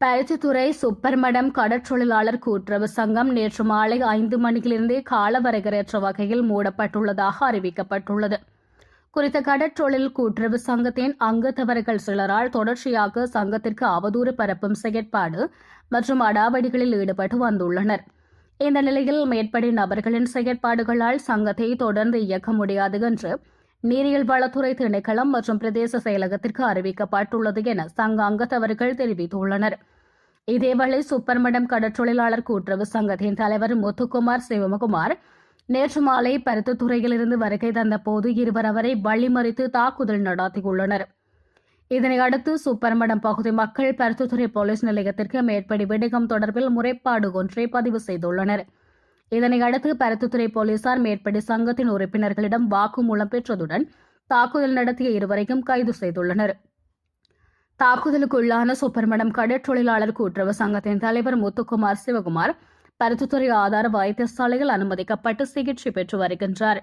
பருத்தித்துறை சுப்பர்மடம் கடற்றொழிலாளர் கூட்டுறவு சங்கம் நேற்று மாலை ஐந்து மணியிலிருந்தே காலவரையறையற்ற வகையில் மூடப்பட்டுள்ளதாக அறிவிக்கப்பட்டுள்ளது. குறித்த கடற்றொழில் கூட்டுறவு சங்கத்தின் அங்கத்தவர்கள் சிலரால் தொடர்ச்சியாக சங்கத்திற்கு அவதூறு பரப்பும் செயற்பாடு மற்றும் அடாவடிகளில் ஈடுபட்டு வந்துள்ளனர். இந்த நிலையில் மேற்படி நபர்களின் செயற்பாடுகளால் சங்கத்தை தொடர்ந்து இயக்க முடியாது என்று நீரியல் வளத்துறை திணைக்களம் மற்றும் பிரதேச செயலகத்திற்கு அறிவிக்கப்பட்டுள்ளது என சங்க அங்கத்தவர்கள் தெரிவித்துள்ளனர். இதேவேளை சுப்பர்மடம் கடற்றொழிலாளர் கூட்டுறவு சங்கத்தின் தலைவர் முத்துக்குமார் சிவகுமார் நேற்று மாலை பருத்தித்துறையிலிருந்து வருகை தந்தபோது இருவர் அவரை வழிமறித்து தாக்குதல் நடத்தியுள்ளனர். இதனையடுத்து சுப்பர்மடம் பகுதி மக்கள் பருத்தித்துறை போலீஸ் நிலையத்திற்கு மேற்படி விடுகம் தொடர்பில் முறைப்பாடு ஒன்றை பதிவு செய்துள்ளனர். இதனை அடுத்து பருத்தித்துறை போலீசார் மேற்படி சங்கத்தின் உறுப்பினர்களிடம் வாக்குமூலம் பெற்றதுடன் தாக்குதல் நடத்திய இருவரையும் கைது செய்துள்ளனர். தாக்குதலுக்குள்ளான சுப்பிரமணியம் கடற் தொழிலாளர் கூட்டுறவு சங்கத்தின் தலைவர் முத்துக்குமார் சிவகுமார் பருத்தித்துறை ஆதார வைத்தியசாலையில் அனுமதிக்கப்பட்டு சிகிச்சை பெற்று வருகின்றார்.